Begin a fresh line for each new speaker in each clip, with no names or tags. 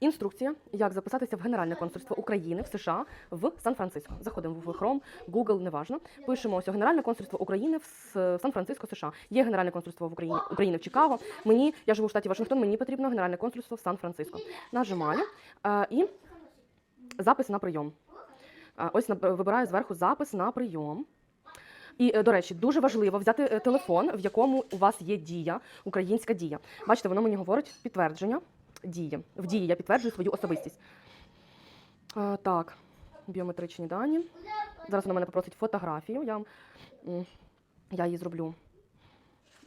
Інструкція, як записатися в Генеральне консульство України в США в Сан-Франциско. Заходимо в Chrome, Google, неважно. Пишемо ось Генеральне консульство України в Сан-Франциско, США. Є Генеральне консульство в Україні, України в Чикаго. Мені, я живу в штаті Вашингтон, мені потрібно Генеральне консульство в Сан-Франциско. Нажимаю е, і запис на прийом. Е, ось вибираю зверху запис на прийом. І, е, до речі, дуже важливо взяти е, телефон, в якому у вас є дія, українська дія. Бачите, воно мені говорить підтвердження дії. В дії я підтверджую свою особистість. Е, так, біометричні дані. Зараз воно мене попросить фотографію. Я, я її зроблю.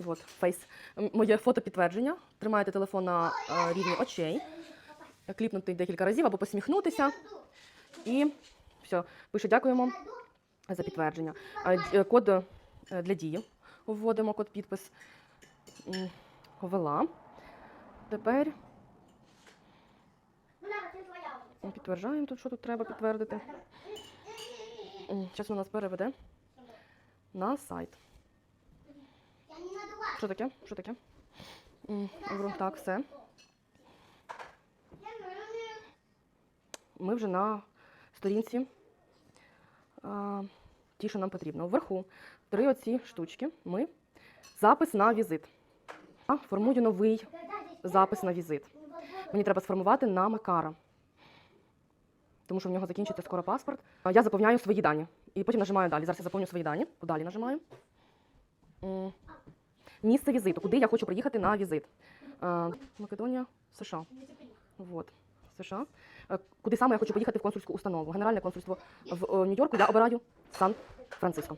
От, фейс. Моє фото підтвердження. Тримаєте телефон на е, рівні очей, кліпнути декілька разів або посміхнутися. І все, пише дякуємо за підтвердження. Е, Код для дії. Вводимо код підпис. Ввела. Тепер підтверджуємо тут, що тут треба підтвердити. Зараз у нас переведе на сайт. Що таке? Що таке? Так, все. Ми вже на сторінці. Ті, що нам потрібно. Вверху три оці штучки. Ми запис на візит. Формую новий запис на візит. Мені треба сформувати на Макара. Тому що в нього закінчиться скоро паспорт. Я заповняю свої дані. І потім нажимаю далі. Зараз я заповню свої дані. Далі нажимаю. Місце візиту. Куди я хочу приїхати на візит? А, Македонія, США. Вот. США. Е, Куди саме я хочу поїхати в консульську установу? Генеральне консульство в е, Нью-Йорку. Я обираю Сан-Франциско.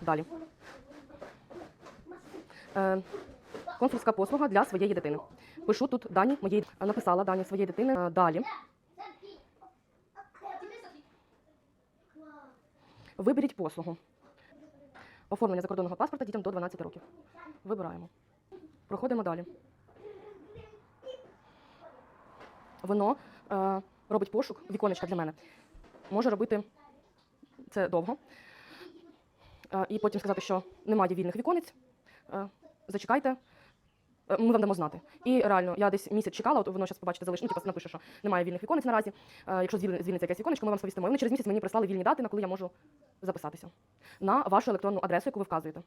Далі. Е, Консульська послуга для своєї дитини. Пишу тут дані моєї е, написала дані своєї дитини. Е, Далі. Виберіть послугу. Оформлення закордонного паспорта дітям до 12 років. Вибираємо. Проходимо далі. Воно е, робить пошук, віконечка для мене. Може робити це довго. Е, і потім сказати, що немає вільних віконець. Е, зачекайте, ми вам дамо знати. І реально, я десь місяць чекала, от воно зараз побачите, залиш, ну, типу, напише, що немає вільних віконець наразі. Е, якщо звільни- звільниться якесь віконечко, ми вам сповістимо. І вони через місяць мені прислали вільні дати, на коли я можу записатися. На вашу електронну адресу, яку ви вказуєте.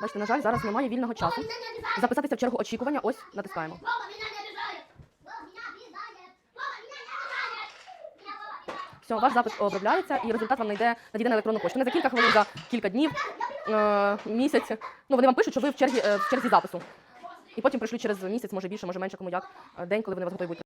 Бачите, на жаль, зараз немає вільного часу. Записатися в чергу очікування, ось натискаємо. Все, ваш запис обробляється і результат вам найде надійде на електронну пошту. Не за кілька хвилин, за кілька днів, е, місяць. Ну, вони вам пишуть, що ви в черзі, е, в черзі запису. І потім прийшли через місяць, може більше, може менше, кому як, е, день, коли вони вас готові будуть.